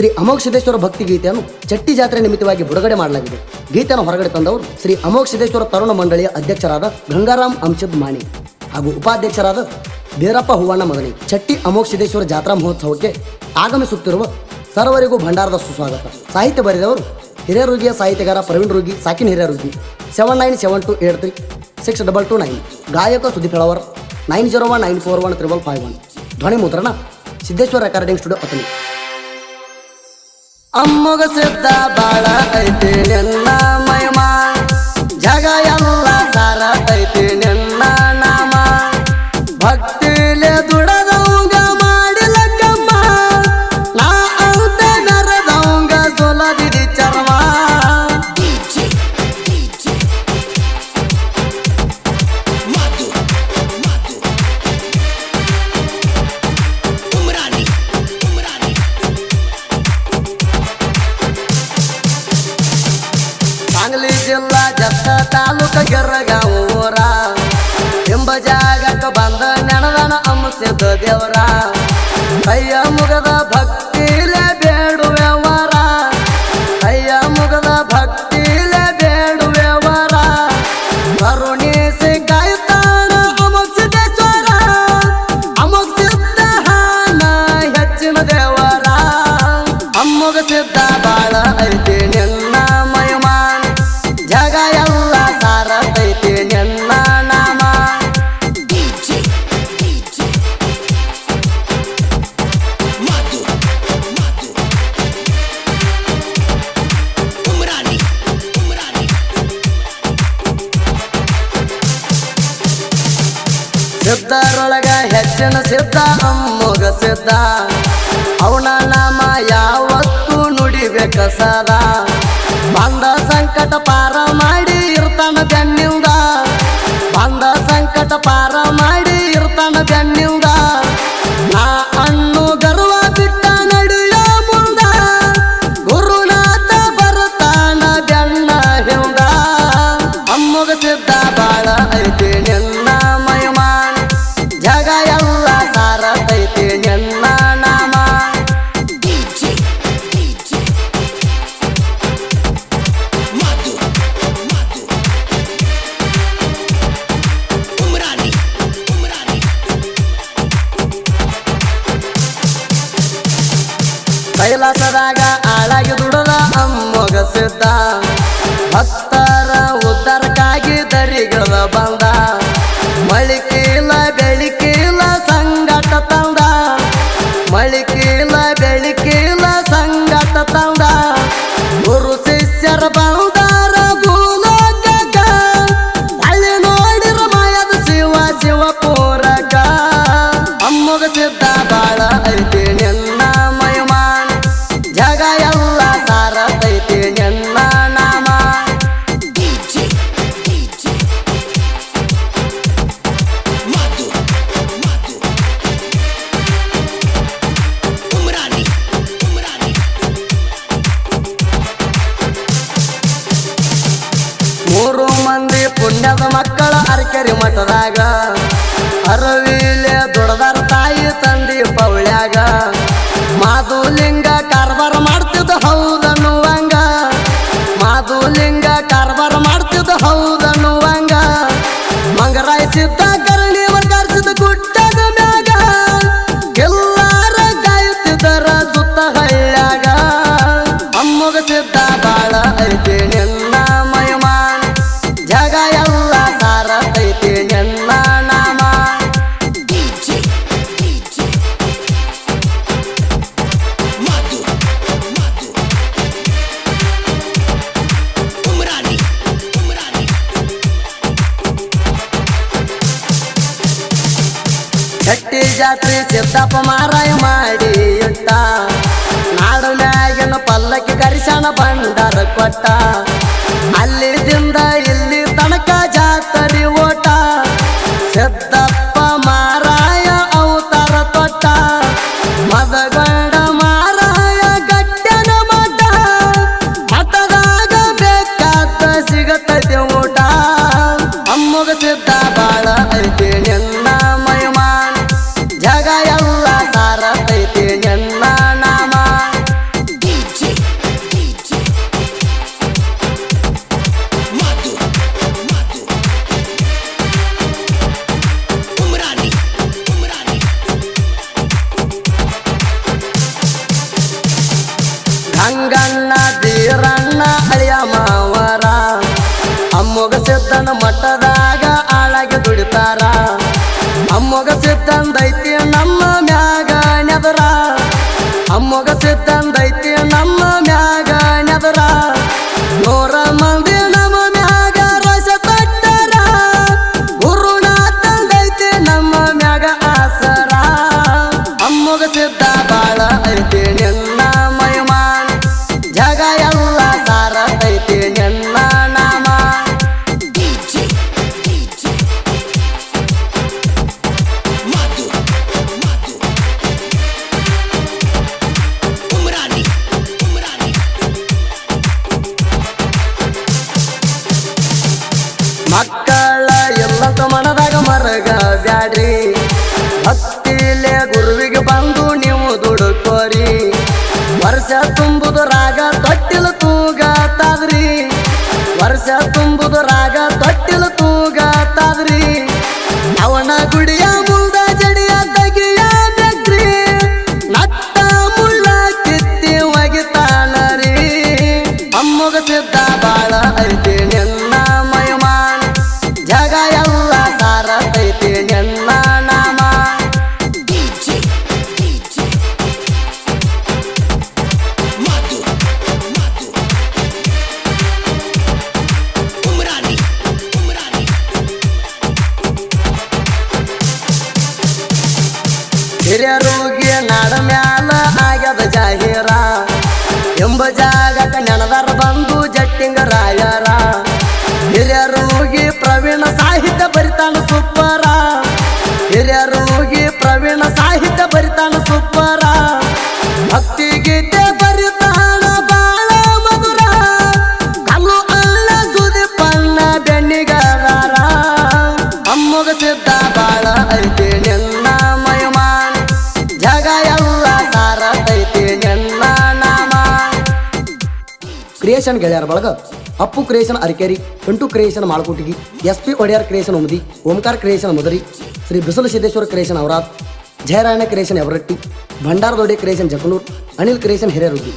ಶ್ರೀ ಅಮೋಘ ಸಿದ್ದೇಶ್ವರ ಭಕ್ತಿ ಗೀತೆಯನ್ನು ಚಟ್ಟಿ ಜಾತ್ರೆ ನಿಮಿತ್ತವಾಗಿ ಬಿಡುಗಡೆ ಮಾಡಲಾಗಿದೆ. ಗೀತೆಯನ್ನು ಹೊರಗಡೆ ತಂದವರು ಶ್ರೀ ಅಮೋಘ ಸಿದ್ದೇಶ್ವರ ತರುಣ ಮಂಡಳಿಯ ಅಧ್ಯಕ್ಷರಾದ ಗಂಗಾರಾಮ್ ಅಂಶದ್ ಮಾಣಿ ಹಾಗೂ ಉಪಾಧ್ಯಕ್ಷರಾದ ಬೀರಪ್ಪ ಹೂವಣ್ಣ ಮಗನಿ ಚಟ್ಟಿ ಅಮೋಘ ಸಿದ್ದೇಶ್ವರ ಜಾತ್ರಾ ಮಹೋತ್ಸವಕ್ಕೆ ಆಗಮಿಸುತ್ತಿರುವ ಸರ್ವರಿಗೂ ಭಂಡಾರದ ಸುಸ್ವಾಗತ. ಸಾಹಿತ್ಯ ಬರೆದವರು ಹಿರಿಯರುಗಿಯ ಸಾಹಿತ್ಯಗಾರ ಪ್ರವೀಣ್ ರುಗಿ, ಸಾಕಿನ್ ಹಿರಿಯರುಗಿ seven nine seven two eight three six double two nine ಗಾಯಕ Sudeep Helavar nine zero one nine four one triple five one ಧ್ವನಿ ಮುದ್ರಣ ಸಿದ್ದೇಶ್ವರ ರೆಕಾರ್ಡಿಂಗ್ ಸ್ಟುಡಿಯೋ ಅತನಿ ಅಮ್ಮಗ ಸಿದ್ಧ ಬಾಳ ಐತೆ. ನಿನ್ನ senta deu rabo. ಸಿದ್ಧರೊಳಗ ಹೆಚ್ಚಿನ ಸಿದ್ಧ ಅಮ್ಮಗ ಸಿದ್ಧ. ಅವನ ನಾಮ ಯಾವತ್ತೂ ನುಡಿಬೇಕ ಸದಾ ಬಂದ ಕೈಲಾಸದಾಗ ಆಳಾಗಿ ದುಡದ ಅಮ್ಮಗ ಸಿದ್ಧ. ಅರಕೆರಿ ಗಟ್ಟಿ ಜಾತ್ರೆ ಸಿದ್ದಪ್ಪ ಮಾರಾಯ ಮಾಡಿ ನಾಡು ಮ್ಯಾಗಿನ ಪಲ್ಲಕ್ಕಿ ಕರಿಸಣ ಬಂಡಾರ ಕೊಟ್ಟ. ಅಮ್ಮಗ ಸಿದ್ದಂದೈತಿ ಮರಗ ಬ್ಯಾಡ್ರಿ ಹತ್ತಿಲೆ ಗುರುವಿಗೆ ಬಂದು ನೀವು ದುಡುಕೋರಿ. ವರ್ಷ ತುಂಬುದು ರಾಗ ತೊಟ್ಟಿಲ ತೂಗತಾದ್ರಿ. ವರ್ಷ ತುಂಬುದು ರಾಗ ತೊಟ್ಟಿಲ ತೂಗತಾದ್ರಿ. ಅವನ ಗುಡಿಯ ಹಿರಿಯರೋಗಿ ನಾಡ ಮ್ಯಾಲ ಆಗ್ಯದ ಜಾಹೀರ. ಎಂಬ ಜಾಗಕ ನೆನದರ ಬಂದು ಜಟ್ಟಿಂಗ ರಾಯರ. ಕ್ರಿಯೇಷನ್ ಗೆಳೆಯರ ಬಳಗ Appu creation Arikeri Kantu creation Malkotigi S P Odeyar creation Umadi Omkara creation Madari Shri Bisalu Siddeshwara creation Aurad Jayarayana creation Evaratti Bhandaradode creation Jakanur Anil creation Hireruddi